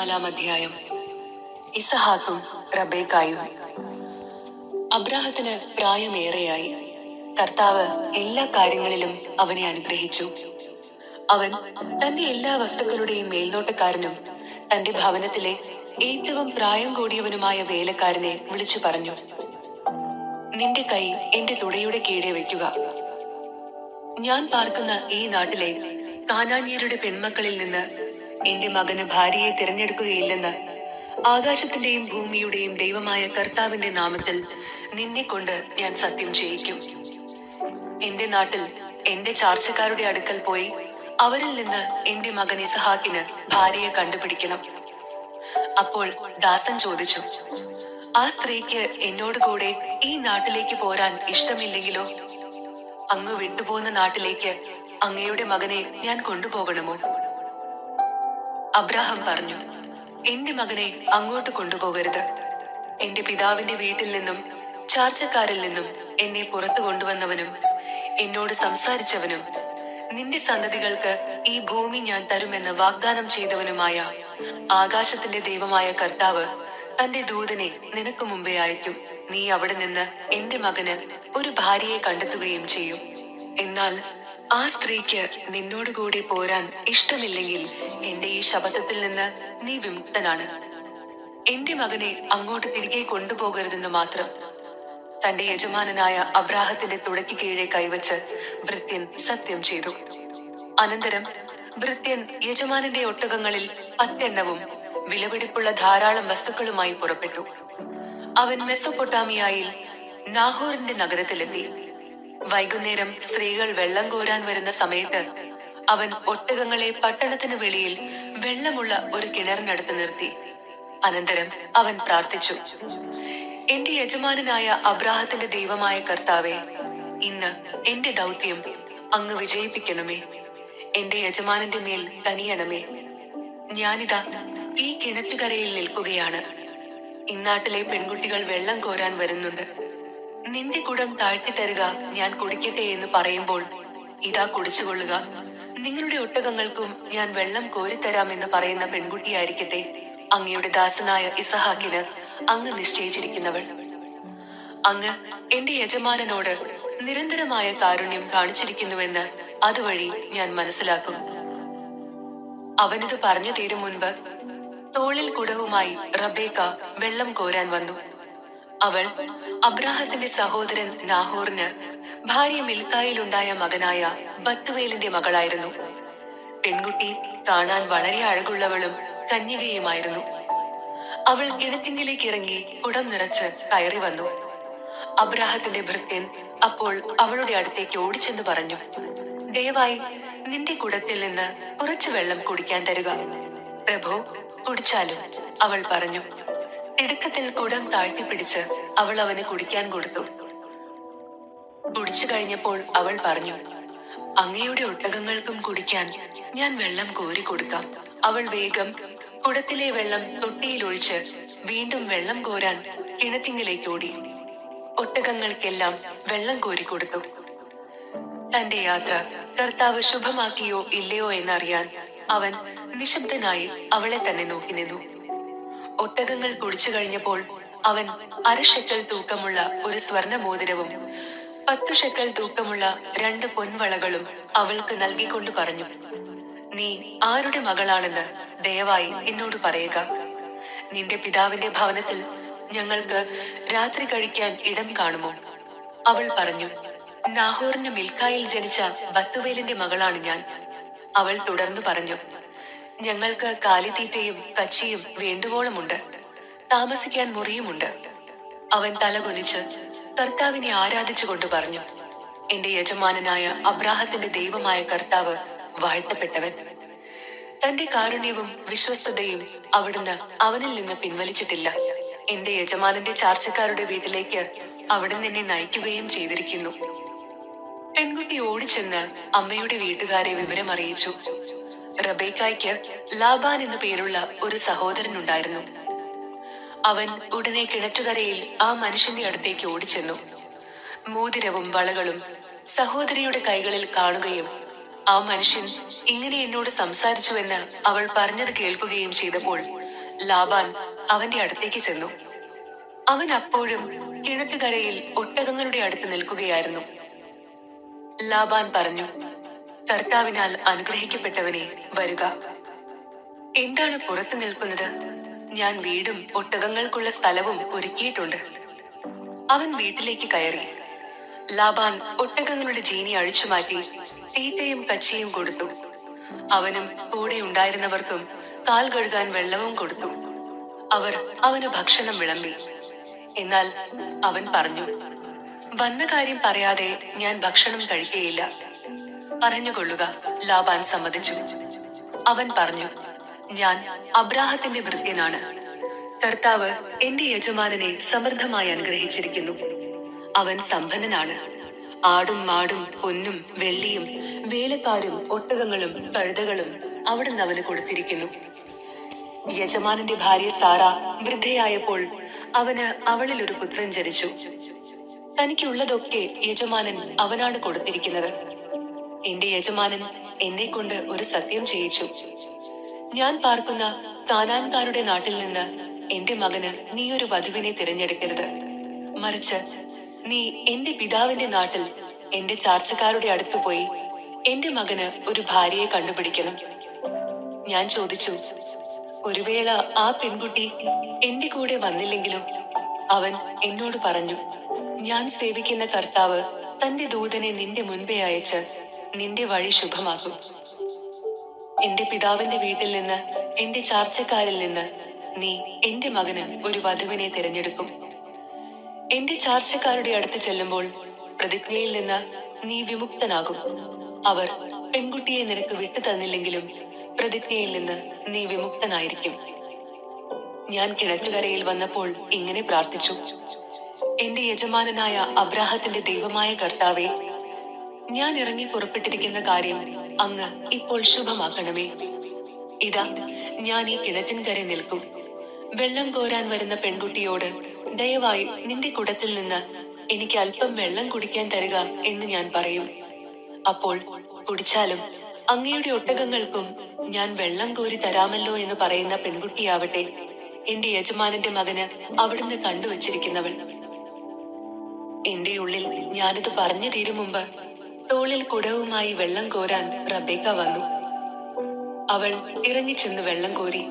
ഇരുപത്തിനാലാം അധ്യായം. ഇസഹാക്കും റബേക്കായും അബ്രാഹത്തിന് പ്രായമേറെയായി. കർത്താവ് എല്ലാ കാര്യങ്ങളിലും അവനെ അനുഗ്രഹിച്ചു. അവൻ തന്റെ എല്ലാ വസ്തുക്കളുടെയും മേൽനോട്ടക്കാരനും തന്റെ ഭവനത്തിലെ ഏറ്റവും പ്രായം കൂടിയവനുമായ വേലക്കാരനെ വിളിച്ചു പറഞ്ഞു നിന്റെ കൈ എന്റെ തുടയുടെ കീഴെ വെക്കുക ഞാൻ പാർക്കുന്ന ഈ നാട്ടിലെ കാനാന്യരുടെ പെൺമക്കളിൽ നിന്ന് എന്റെ മകന് ഭാര്യയെ തിരഞ്ഞെടുക്കുകയില്ലെന്ന് ആകാശത്തിന്റെയും ഭൂമിയുടെയും ദൈവമായ കർത്താവിന്റെ നാമത്തിൽ നിന്നെ കൊണ്ട് ഞാൻ സത്യം ചെയ്യിക്കും. എന്റെ നാട്ടിൽ എന്റെ ചാർച്ചക്കാരുടെ അടുക്കൽ പോയി അവരിൽ നിന്ന് എന്റെ മകൻ ഇസഹാക്കിന് ഭാര്യയെ കണ്ടുപിടിക്കണം. അപ്പോൾ ദാസൻ ചോദിച്ചു ആ സ്ത്രീക്ക് എന്നോട് കൂടെ ഈ നാട്ടിലേക്ക് പോരാൻ ഇഷ്ടമില്ലെങ്കിലോ? അങ്ങ് വിട്ടുപോകുന്ന നാട്ടിലേക്ക് അങ്ങയുടെ മകനെ ഞാൻ കൊണ്ടുപോകണമോ? അബ്രാഹം പറഞ്ഞു എന്റെ മകനെ അങ്ങോട്ട് കൊണ്ടുപോകരുത്. എന്റെ പിതാവിന്റെ വീട്ടിൽ നിന്നും ചാർച്ചക്കാരിൽ നിന്നും എന്നെ പുറത്തു കൊണ്ടുവന്നവനും എന്നോട് സംസാരിച്ചവനും നിന്റെ സന്തതികൾക്ക് ഈ ഭൂമി ഞാൻ തരുമെന്ന് വാഗ്ദാനം ചെയ്തവനുമായ ആകാശത്തിന്റെ ദൈവമായ കർത്താവ് തന്റെ ദൂതനെ നിനക്ക് മുമ്പേ അയക്കും. നീ അവിടെ നിന്ന് എന്റെ മകന് ഒരു ഭാര്യയെ കണ്ടെത്തുകയും ചെയ്യും. എന്നാൽ ആ സ്ത്രീക്ക് നിന്നോടുകൂടി പോരാൻ ഇഷ്ടമില്ലെങ്കിൽ എന്റെ ഈ ശബദത്തിൽ നിന്ന് നീ വിമുക്തനാണ്. എന്റെ മകനെ അങ്ങോട്ട് തിരികെ കൊണ്ടുപോകരുതെന്ന് മാത്രം തന്റെ യജമാനനായ അബ്രാഹത്തിന്റെ തുടക്കി കീഴെ കൈവച്ച് ഭൃത്യൻ സത്യം ചെയ്തു. അനന്തരം ഭൃത്യൻ യജമാനന്റെ ഒട്ടകങ്ങളിൽ പത്തെണ്ണവും വിലപിടിപ്പുള്ള ധാരാളം വസ്തുക്കളുമായി പുറപ്പെട്ടു. അവൻ മെസ്സൊപ്പൊട്ടാമിയായിൽ നാഹോറിന്റെ നഗരത്തിലെത്തി. വൈകുന്നേരം സ്ത്രീകൾ വെള്ളം കോരാൻ വരുന്ന സമയത്ത് അവൻ ഒട്ടകങ്ങളെ പട്ടണത്തിന് വെളിയിൽ വെള്ളമുള്ള ഒരു കിണറിനടുത്ത് നിർത്തി. അനന്തരം അവൻ പ്രാർത്ഥിച്ചു എന്റെ യജമാനനായ അബ്രാഹത്തിന്റെ ദൈവമായ കർത്താവെ ഇന്ന് എന്റെ ദൗത്യം അങ്ങ് വിജയിപ്പിക്കണമേ. എന്റെ യജമാനന്റെ മേൽ കനിയണമേ. ഞാനിതാ ഈ കിണറ്റുകരയിൽ നിൽക്കുകയാണ്. ഇന്നാട്ടിലെ പെൺകുട്ടികൾ വെള്ളം കോരാൻ വരുന്നുണ്ട്. നിന്റെ കുടം താഴ്ത്തി തരുക ഞാൻ കുടിക്കട്ടെ എന്ന് പറയുമ്പോൾ ഇതാ കുടിച്ചുകൊള്ളുക. നിങ്ങളുടെ ഒട്ടകങ്ങൾക്കും ഞാൻ വെള്ളം കോരിത്തരാമെന്ന് പറയുന്ന പെൺകുട്ടിയായിരിക്കട്ടെ അങ്ങയുടെ ദാസനായ ഇസഹാക്കിന് അങ്ങ് നിശ്ചയിച്ചിരിക്കുന്നവൾ. അങ്ങ് എന്റെ യജമാനനോട് നിരന്തരമായ കാരുണ്യം കാണിച്ചിരിക്കുന്നുവെന്ന് അതുവഴി ഞാൻ മനസ്സിലാക്കും. അവനിത് പറഞ്ഞു തീരും മുൻപ് തോളിൽ കുടവുമായി റബേക്ക വെള്ളം കോരാൻ വന്നു. അവൾ അബ്രാഹത്തിന്റെ സഹോദരൻ നാഹോറിന് ഭാര്യ മിൽക്കായിലുണ്ടായ മകനായ ബത്തുവേലിന്റെ മകളായിരുന്നു. പെൺകുട്ടി കാണാൻ വളരെ അഴകുള്ളവളും കന്യകയുമായിരുന്നു. അവൾ കിണറ്റിങ്കിലേക്ക് ഇറങ്ങി കുടം നിറച്ച് കയറി വന്നു. അബ്രാഹത്തിന്റെ ഭൃത്യൻ അപ്പോൾ അവളുടെ അടുത്തേക്ക് ഓടിച്ചെന്ന് പറഞ്ഞു ദയവായി നിന്റെ കുടത്തിൽ നിന്ന് കുറച്ച് വെള്ളം കുടിക്കാൻ തരുക. പ്രഭു കുടിച്ചാലും അവൾ പറഞ്ഞു. തിടുക്കത്തിൽ കുടം താഴ്ത്തിപ്പിടിച്ച് അവൾ അവന് കുടിക്കാൻ കൊടുത്തു. കുടിച്ചു കഴിഞ്ഞപ്പോൾ അവൾ പറഞ്ഞു അങ്ങയുടെ ഒട്ടകങ്ങൾക്കും കുടിക്കാൻ ഞാൻ വെള്ളം കോരി കൊടുക്കാം. അവൾ വേഗം കുടത്തിലെ വെള്ളം തൊട്ടിയിലൊഴിച്ച് വീണ്ടും വെള്ളം കോരാൻ കിണറ്റിങ്ങിലേക്ക് ഓടി. ഒട്ടകങ്ങൾക്കെല്ലാം വെള്ളം കോരി കൊടുത്തു. തന്റെ യാത്ര കർത്താവ് ശുഭമാക്കിയോ ഇല്ലയോ എന്നറിയാൻ അവൻ നിശബ്ദനായി അവളെ തന്നെ നോക്കി നിന്നു. ഒട്ടകങ്ങൾ കുഴിച്ചു കഴിഞ്ഞപ്പോൾ അവൻ അര ഷെക്കൽ തൂക്കമുള്ള ഒരു സ്വർണ മോതിരവും പത്തു ഷെക്കൽ തൂക്കമുള്ള രണ്ട് പൊൻവളകളും അവൾക്ക് നൽകിക്കൊണ്ട് പറഞ്ഞു നീ ആരുടെ മകളാണെന്ന് ദയവായി എന്നോട് പറയുക. നിന്റെ പിതാവിന്റെ ഭവനത്തിൽ ഞങ്ങൾക്ക് രാത്രി കഴിക്കാൻ ഇടം കാണുമോ? അവൾ പറഞ്ഞു നാഹോറിന് മിൽക്കായിൽ ജനിച്ച ബത്തുവേലിന്റെ മകളാണ് ഞാൻ. അവൾ തുടർന്നു പറഞ്ഞു ഞങ്ങൾക്ക് കാലിത്തീറ്റയും കച്ചിയും വേണ്ടുവോളമുണ്ട്. താമസിക്കാൻ മുറിയുമുണ്ട്. അവൻ തലകുനിച്ച് കർത്താവിനെ ആരാധിച്ചുകൊണ്ട് പറഞ്ഞു എന്റെ യജമാനനായ അബ്രാഹത്തിന്റെ ദൈവമായ കർത്താവ് വാഴ്ത്തപ്പെട്ടവൻ. തന്റെ കാരുണ്യവും വിശ്വസ്തതയും അവിടുന്ന് അവനിൽ നിന്ന് പിൻവലിച്ചിട്ടില്ല. എന്റെ യജമാനന്റെ ചാർച്ചക്കാരുടെ വീട്ടിലേക്ക് അവിടുന്ന് എന്നെ നയിക്കുകയും ചെയ്തിരിക്കുന്നു. പെൺകുട്ടി ഓടിച്ചെന്ന് അമ്മയുടെ വീട്ടുകാരെ വിവരം അറിയിച്ചു റബേക്കായ്ക്ക് ലാബാൻ എന്നു പേരുള്ള ഒരു സഹോദരൻ ഉണ്ടായിരുന്നു. അവൻ ഉടനെ കിണറ്റുകരയിൽ ആ മനുഷ്യന്റെ അടുത്തേക്ക് ഓടിച്ചെന്നു. മോതിരവും വളകളും സഹോദരിയുടെ കൈകളിൽ കാണുകയും ആ മനുഷ്യൻ ഇങ്ങനെ എന്നോട് സംസാരിച്ചുവെന്ന് അവൾ പറഞ്ഞത് കേൾക്കുകയും ചെയ്തപ്പോൾ ലാബാൻ അവന്റെ അടുത്തേക്ക് ചെന്നു. അവൻ അപ്പോഴും കിണറ്റുകരയിൽ ഒട്ടകങ്ങളുടെ അടുത്ത് നിൽക്കുകയായിരുന്നു. ലാബാൻ പറഞ്ഞു കർത്താവിനാൽ അനുഗ്രഹിക്കപ്പെട്ടവനെ വരുക. എന്താണ് പുറത്തു നിൽക്കുന്നത്? ഞാൻ വീടും ഒട്ടകങ്ങൾക്കുള്ള സ്ഥലവും ഒരുക്കിയിട്ടുണ്ട്. അവൻ വീട്ടിലേക്ക് കയറി. ലാബാൻ ഒട്ടകങ്ങളുടെ ജീനി അഴിച്ചുമാറ്റി തീറ്റയും കച്ചിയും കൊടുത്തു. അവനും കൂടെ ഉണ്ടായിരുന്നവർക്കും കാൽ കഴുകാൻ വെള്ളവും കൊടുത്തു. അവർ അവന് ഭക്ഷണം വിളമ്പി. എന്നാൽ അവൻ പറഞ്ഞു വന്ന കാര്യം പറയാതെ ഞാൻ ഭക്ഷണം കഴിക്കുകയില്ല പറഞ്ഞുകൊള്ളുക ലാബാൻ സമ്മതിച്ചു. അവൻ പറഞ്ഞു ഞാൻ അബ്രാഹത്തിന്റെ വൃത്യനാണ്. കർത്താവ് എന്റെ യജമാനനെ സമൃദ്ധമായി അനുഗ്രഹിച്ചിരിക്കുന്നു. അവൻ സമ്പന്നനാണ്. ആടും മാടും പൊന്നും വെള്ളിയും വേലക്കാരും ഒട്ടകങ്ങളും കഴുതകളും അവിടുന്ന് അവന് കൊടുത്തിരിക്കുന്നു. യജമാനന്റെ ഭാര്യ സാറ വൃദ്ധയായപ്പോൾ അവന് അവളിൽ ഒരു പുത്രൻ ജനിച്ചു. തനിക്കുള്ളതൊക്കെ യജമാനൻ അവനാണ് കൊടുത്തിരിക്കുന്നത്. എന്റെ യജമാനൻ എന്നെ കൊണ്ട് ഒരു സത്യം ചെയ്യിച്ചു. ഞാൻ പാർക്കുന്ന താനാൻകാരുടെ നാട്ടിൽ നിന്ന് എന്റെ മകന് നീ ഒരു വധുവിനെ തിരഞ്ഞെടുക്കരുത്. മറിച്ച് നീ എന്റെ പിതാവിന്റെ നാട്ടിൽ എന്റെ ചാർച്ചക്കാരുടെ അടുത്ത് പോയി എന്റെ മകന് ഒരു ഭാര്യയെ കണ്ടുപിടിക്കണം. ഞാൻ ചോദിച്ചു ഒരു വേള ആ പെൺകുട്ടി എന്റെ കൂടെ വന്നില്ലെങ്കിലും അവൻ എന്നോട് പറഞ്ഞു ഞാൻ സേവിക്കുന്ന കർത്താവ് തന്റെ ദൂതനെ നിന്റെ മുൻപേ അയച്ച് നിന്റെ വഴി ശുഭമാകും. എന്റെ പിതാവിന്റെ വീട്ടിൽ നിന്ന് എന്റെ ചാർച്ചക്കാരിൽ നിന്ന് നീ എന്റെ മകന് ഒരു വധുവിനെ തിരഞ്ഞെടുക്കും. എന്റെ ചാർച്ചക്കാരുടെ അടുത്ത് ചെല്ലുമ്പോൾ പ്രതിജ്ഞയിൽ നിന്ന് നീ വിമുക്തനാകും. അവർ പെൺകുട്ടിയെ നിനക്ക് വിട്ടു തന്നില്ലെങ്കിലും പ്രതിജ്ഞയിൽ നിന്ന് നീ വിമുക്തനായിരിക്കും. ഞാൻ കിണറ്റുകരയിൽ വന്നപ്പോൾ ഇങ്ങനെ പ്രാർത്ഥിച്ചു. എന്റെ യജമാനനായ അബ്രാഹത്തിന്റെ ദൈവമായ കർത്താവെ ഞാൻ ഇറങ്ങി പുറപ്പെട്ടിരിക്കുന്ന കാര്യം അങ്ങ് ഇപ്പോൾ ശുഭമാക്കണമേ. ഇതാ ഞാൻ ഈ കിണറ്റിൻകരെ നിൽക്കും. വെള്ളം കോരാൻ വരുന്ന പെൺകുട്ടിയോട് ദയവായി നിന്റെ കുടത്തിൽ നിന്ന് എനിക്ക് അല്പം വെള്ളം കുടിക്കാൻ തരിക എന്ന് ഞാൻ പറയും. അപ്പോൾ കുടിച്ചാലും അങ്ങയുടെ ഒട്ടകങ്ങൾക്കും ഞാൻ വെള്ളം കോരി തരാമല്ലോ എന്ന് പറയുന്ന പെൺകുട്ടിയാവട്ടെ എന്റെ യജമാനന്റെ മകന് അവിടുന്ന് കണ്ടുവച്ചിരിക്കുന്നവൾ. എന്റെ ഉള്ളിൽ ഞാനിത് പറഞ്ഞു തീരും മുമ്പ് തോളിൽ കുടവുമായി വെള്ളം കോരാൻ റബേക്ക വന്നു. അവൾ ഇറങ്ങിച്ചെന്ന് വെള്ളം കോരി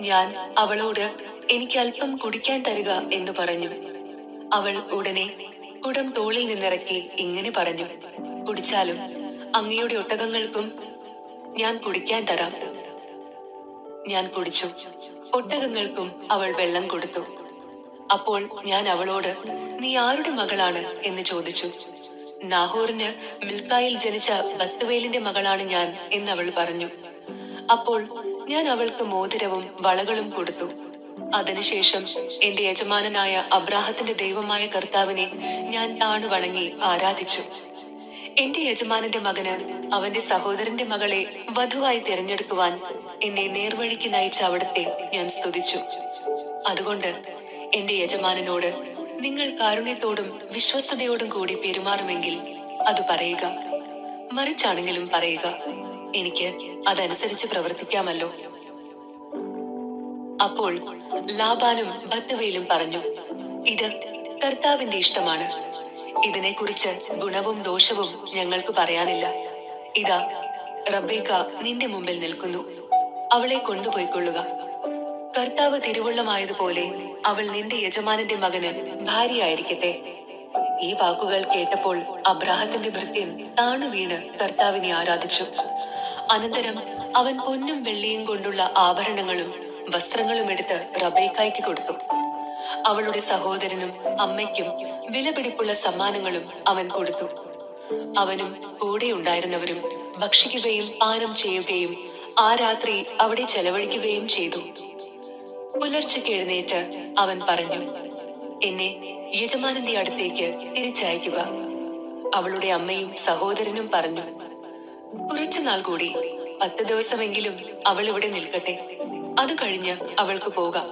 ഞാൻ അവളോട് എനിക്ക് അല്പം കുടിക്കാൻ തരിക എന്ന് പറഞ്ഞു. അവൾ ഉടനെ കുടം തോളിൽ നിന്നിറക്കി ഇങ്ങനെ പറഞ്ഞു കുടിച്ചാലും അങ്ങയുടെ ഒട്ടകങ്ങൾക്കും ഞാൻ കുടിക്കാൻ തരാം. ഞാൻ കുടിച്ചു. ഒട്ടകങ്ങൾക്കും അവൾ വെള്ളം കൊടുത്തു. അപ്പോൾ ഞാൻ അവളോട് നീ ആരുടെ മകളാണ്? എന്ന് ചോദിച്ചു. നാഹോറിന് മിൽക്കായിൽ ജനിച്ച ബത്തുവേലിന്റെ മകളാണ് ഞാൻ എന്ന് അവൾ പറഞ്ഞു. അപ്പോൾ ഞാൻ അവൾക്ക് മോതിരവും വളകളും കൊടുത്തു. അതിനുശേഷം എന്റെ യജമാനനായ അബ്രാഹത്തിന്റെ ദൈവമായ കർത്താവിനെ ഞാൻ താണു വണങ്ങി ആരാധിച്ചു. എന്റെ യജമാനന്റെ മകന് അവന്റെ സഹോദരന്റെ മകളെ വധുവായി തിരഞ്ഞെടുക്കുവാൻ എന്നെ നേർവഴിക്ക് നയിച്ച അവിടത്തെ ഞാൻ സ്തുതിച്ചു. അതുകൊണ്ട് എന്റെ യജമാനനോട് നിങ്ങൾ കാരുണ്യത്തോടും വിശ്വസ്തയോടും കൂടി പെരുമാറുമെങ്കിൽ അത് പറയുക. മറിച്ചാണെങ്കിലും പറയുക. എനിക്ക് അതനുസരിച്ച് പ്രവർത്തിക്കാമല്ലോ. അപ്പോൾ ലാബാനും ബത്തുവയിലും പറഞ്ഞു ഇത് കർത്താവിന്റെ ഇഷ്ടമാണ്. ഇതിനെക്കുറിച്ച് ഗുണവും ദോഷവും ഞങ്ങൾക്ക് പറയാനില്ല. ഇതാ റബേക്ക നിന്റെ മുമ്പിൽ നിൽക്കുന്നു. അവളെ കൊണ്ടുപോയിക്കൊള്ളുക. കർത്താവ് തിരുവുള്ളമായതുപോലെ അവൾ നിന്റെ യജമാനന്റെ മകന് ഭാര്യയായിരിക്കട്ടെ. ഈ വാക്കുകൾ കേട്ടപ്പോൾ അബ്രാഹത്തിന്റെ ഭൃത്യൻ താണു വീണ് കർത്താവിനെ ആരാധിച്ചു. അനന്തരം അവൻ പൊന്നും വെള്ളിയും കൊണ്ടുള്ള ആഭരണങ്ങളും വസ്ത്രങ്ങളും എടുത്ത് റബേക്കായ്ക്ക് കൊടുത്തു. അവളുടെ സഹോദരനും അമ്മയ്ക്കും വിലപിടിപ്പുള്ള സമ്മാനങ്ങളും അവൻ കൊടുത്തു. അവനും കൂടെ ഉണ്ടായിരുന്നവരും ഭക്ഷിക്കുകയും പാനം ചെയ്യുകയും ആ രാത്രി അവിടെ ചെലവഴിക്കുകയും ചെയ്തു. പുലർച്ചയ്ക്ക് എഴുന്നേറ്റ് അവൻ പറഞ്ഞു എന്നെ യജമാനന്റെ അടുത്തേക്ക് തിരിച്ചയക്കുക. അവളുടെ അമ്മയും സഹോദരനും പറഞ്ഞു കുറച്ചു നാൾ കൂടി പത്ത് ദിവസമെങ്കിലും അവൾ ഇവിടെ നിൽക്കട്ടെ. അത് കഴിഞ്ഞ് അവൾക്ക് പോകാം.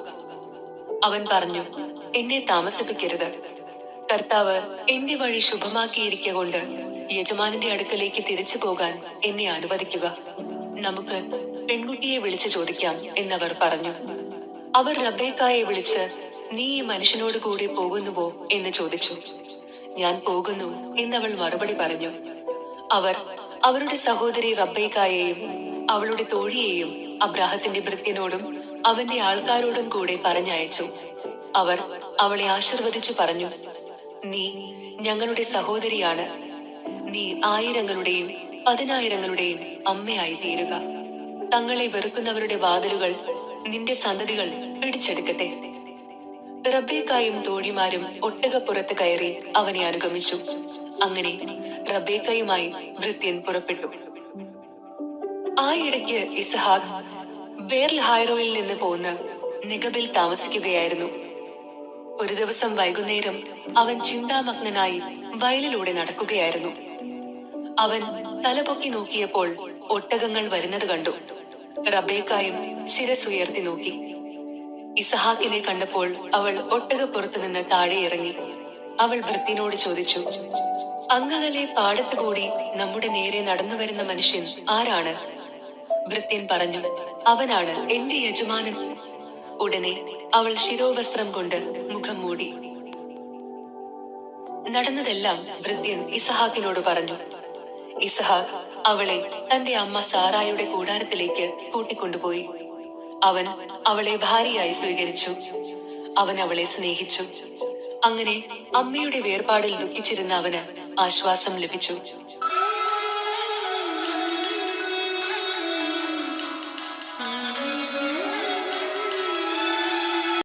അവൻ പറഞ്ഞു എന്നെ താമസിപ്പിക്കരുത്. കർത്താവ് എന്റെ വഴി ശുഭമാക്കിയിരിക്ക കൊണ്ട് യജമാനന്റെ അടുക്കലേക്ക് തിരിച്ചു പോകാൻ എന്നെ അനുവദിക്കുക. നമുക്ക് പെൺകുട്ടിയെ വിളിച്ചു ചോദിക്കാം എന്നവർ പറഞ്ഞു. അവർ റബേക്കായെ വിളിച്ച് നീ ഈ മനുഷ്യനോട് കൂടി പോകുന്നുവോ? എന്ന് ചോദിച്ചു. ഞാൻ പോകുന്നു എന്നവൾ മറുപടി പറഞ്ഞു. അവർ അവരുടെ സഹോദരി റബ്ബേക്കായെയും അവളുടെ തോഴിയെയും അബ്രാഹത്തിന്റെ ഭൃത്യനോടും അവന്റെ ആൾക്കാരോടും കൂടെ പറഞ്ഞയച്ചു. അവർ അവളെ ആശീർവദിച്ചു പറഞ്ഞു നീ ഞങ്ങളുടെ സഹോദരിയാണ്. നീ ആയിരങ്ങളുടെയും പതിനായിരങ്ങളുടെയും അമ്മയായി തീരുക തങ്ങളെ വെറുക്കുന്നവരുടെ വാതിലുകൾ നിന്റെ സന്തതികൾ പിടിച്ചെടുക്കട്ടെ. റബ്ബേക്കായും തോഴിമാരും ഒട്ടകപ്പുറത്ത് കയറി അവനെ അനുഗമിച്ചു. അങ്ങനെ റബേക്കയുമായി വൃത്യൻ പുറപ്പെട്ടു. ആ ഇടയ്ക്ക് ഇസഹാഖ് ബേർൽ ഹൈറോയിൽ നിന്ന് പോന്ന് നിഗബിൽ താമസിക്കുകയായിരുന്നു. ഒരു ദിവസം വൈകുന്നേരം അവൻ ചിന്താമഗ്നനായി വയലിലൂടെ നടക്കുകയായിരുന്നു. അവൻ തലപൊക്കി നോക്കിയപ്പോൾ ഒട്ടകങ്ങൾ വരുന്നത് കണ്ടു. റബേക്കായും ശിരസ് ഉയർത്തി നോക്കി. ഇസഹാക്കിനെ കണ്ടപ്പോൾ അവൾ ഒട്ടകപ്പുറത്തു നിന്ന് താഴെ ഇറങ്ങി. അവൾ ഭൃത്തിനോട് ചോദിച്ചു അങ്ങകലെ പാടത്തുകൂടി നമ്മുടെ നേരെ നടന്നു വരുന്ന മനുഷ്യൻ ആരാണ്? ഭൃത്യൻ പറഞ്ഞു അവനാണ് എന്റെ യജമാനൻ. ഉടനെ അവൾ ശിരോവസ്ത്രം കൊണ്ട് മുഖം മൂടി. നടന്നതെല്ലാം ഭൃത്യൻ ഇസഹാക്കിനോട് പറഞ്ഞു. ഇസഹാക്ക് അവളെ തന്റെ അമ്മ സാറായുടെ കൂടാരത്തിലേക്ക് കൂട്ടിക്കൊണ്ടുപോയി. അവൻ അവളെ ഭാര്യയായി സ്വീകരിച്ചു. അവൻ അവളെ സ്നേഹിച്ചു. അങ്ങനെ അമ്മയുടെ വേർപാടിൽ ദുഃഖിച്ചിരുന്ന അവന് ആശ്വാസം ലഭിച്ചു.